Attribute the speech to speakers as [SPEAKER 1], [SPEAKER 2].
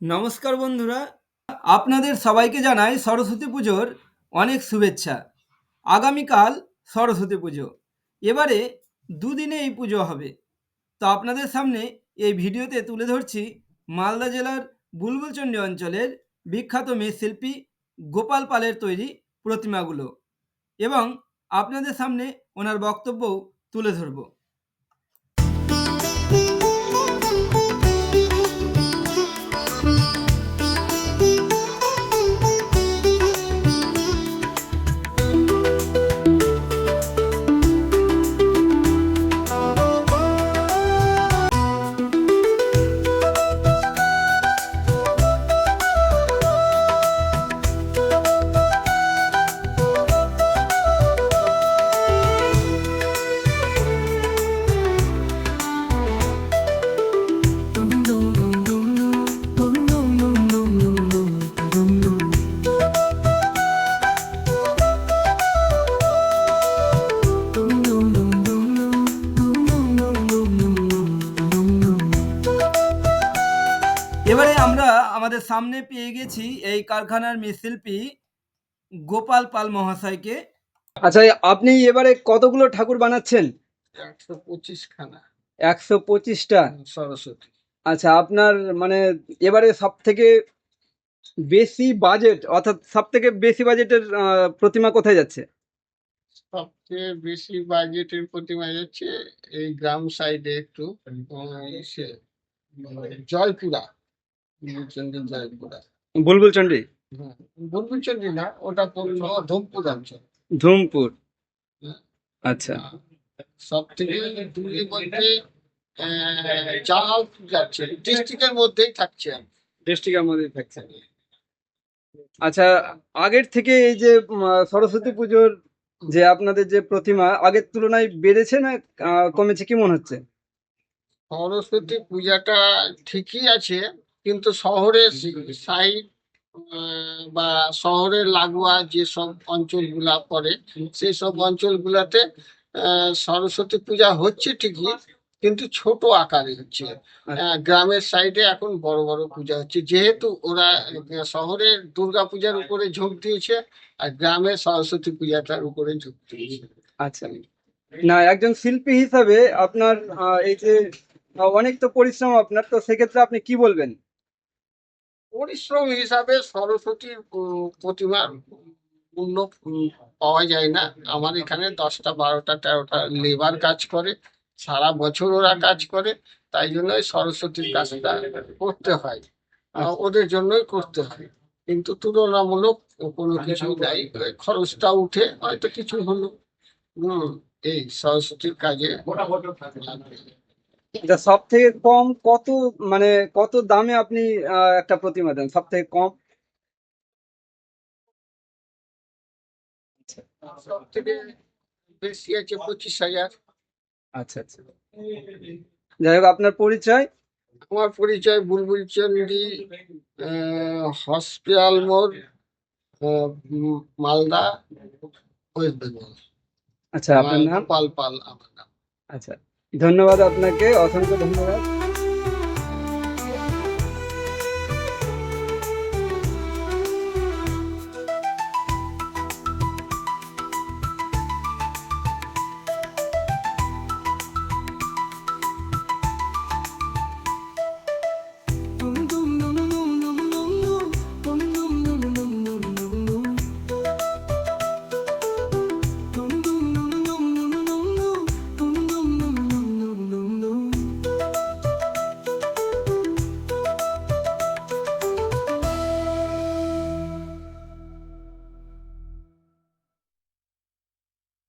[SPEAKER 1] নমস্কার বন্ধুরা, আপনাদের সবাইকে জানাই সরস্বতী পুজোর অনেক শুভেচ্ছা। আগামীকাল সরস্বতী পুজো। এবারে দুদিনে এই পুজো হবে। তো আপনাদের সামনে এই ভিডিওতে তুলে ধরছি মালদা জেলার বুলবুলচণ্ডী অঞ্চলের বিখ্যাত মৃৎশিল্পী গোপাল পালের তৈরি প্রতিমাগুলো এবং আপনাদের সামনে ওনার বক্তব্যও তুলে ধরবো। এবারে আমরা আমাদের সামনে পেয়ে গেছি এই কারখানার মৃৎশিল্পী গোপাল পাল মহাশয়কে। আচ্ছা আপনি এবারে কতগুলো ঠাকুর বানাচ্ছেন?
[SPEAKER 2] একশো পঁচিশ খানা
[SPEAKER 1] একশো পঁচিশটা?
[SPEAKER 2] সরস্বতী।
[SPEAKER 1] আচ্ছা আপনার মানে এবারে সব থেকে বেশি বাজেট অর্থাৎ সব থেকে বেশি বাজেটের প্রতিমা কোথায় যাচ্ছে?
[SPEAKER 2] সবচেয়ে বেশি বাজেটের প্রতিমা যাচ্ছে এই গ্রাম সাইডে একটু আহ, জয়পুরা। বুলচন্ডী জয়পুরা
[SPEAKER 1] বুলবুল চন্ডী
[SPEAKER 2] হ্যাঁ না ওটা ধূপপুর অঞ্চল।
[SPEAKER 1] ধুমপুর। আচ্ছা।
[SPEAKER 2] সব থেকে মধ্যে আহ, যাচ্ছে ডিস্ট্রিক্টের মধ্যেই থাকছে
[SPEAKER 1] ডিস্ট্রিক্টের মধ্যে থাকছে। আচ্ছা আগের থেকে এই যে সরস্বতী পুজোর যে আপনাদের যে প্রতিমা আগের তুলনায় বেড়েছে না কমেছে? কি মনে হচ্ছে?
[SPEAKER 2] সরস্বতী পূজাটা ঠিকই আছে কিন্তু শহরের সাইড বা শহরের লাগোয়া যেসব অঞ্চলগুলা পড়ে সেই সব অঞ্চলগুলাতে আহ, সরস্বতী পূজা হচ্ছে ঠিকই কিন্তু ছোট আকারে হচ্ছে। আহ, গ্রামের সাইডে এখন বড় বড় পূজা হচ্ছে। যেহেতু ওরা শহরের দুর্গা পূজার উপরে ঝোঁক দিয়েছে আর গ্রামের সরস্বতী পূজাটার উপরে ঝোঁক দিয়েছে।
[SPEAKER 1] আচ্ছা। না একজন শিল্পী হিসাবে আপনার এই যে অনেক তো পরিশ্রম আপনার তো সেক্ষেত্রে আপনি কি বলবেন?
[SPEAKER 2] পরিশ্রম হিসাবে সরস্বতীর উম, প্রতিমার মূল্য পাওয়া যায় না। আমার এখানে দশটা বারোটা তেরোটা লেবার কাজ করে সারা বছর ওরা কাজ করে তাই জন্যই সরস্বতীর কাজটা করতে হয়। ওদের জন্যই করতে হয়। কিন্তু তুলনামূলক কোনো কিছু নাই। খরচটা উঠে হয়তো কিছু হলো। হম এই সরস্বতীর কাজে।
[SPEAKER 1] সব থেকে কম কত মানে কত দামে আপনি একটা প্রতিমা দেন? সব থেকে কম?
[SPEAKER 2] সব থেকে বেশি আছে পঁচিশ হাজার।
[SPEAKER 1] আচ্ছা আচ্ছা। যাই হোক আপনার পরিচয়?
[SPEAKER 2] আমার পরিচয় বুলবুল চন্ডী হসপিটাল মোড় মালদা ওয়েস্ট বেঙ্গল।
[SPEAKER 1] আচ্ছা আপনার নাম?
[SPEAKER 2] পাল পাল আমার নাম।
[SPEAKER 1] আচ্ছা। ধন্যবাদ আপনাকে অসংখ্য ধন্যবাদ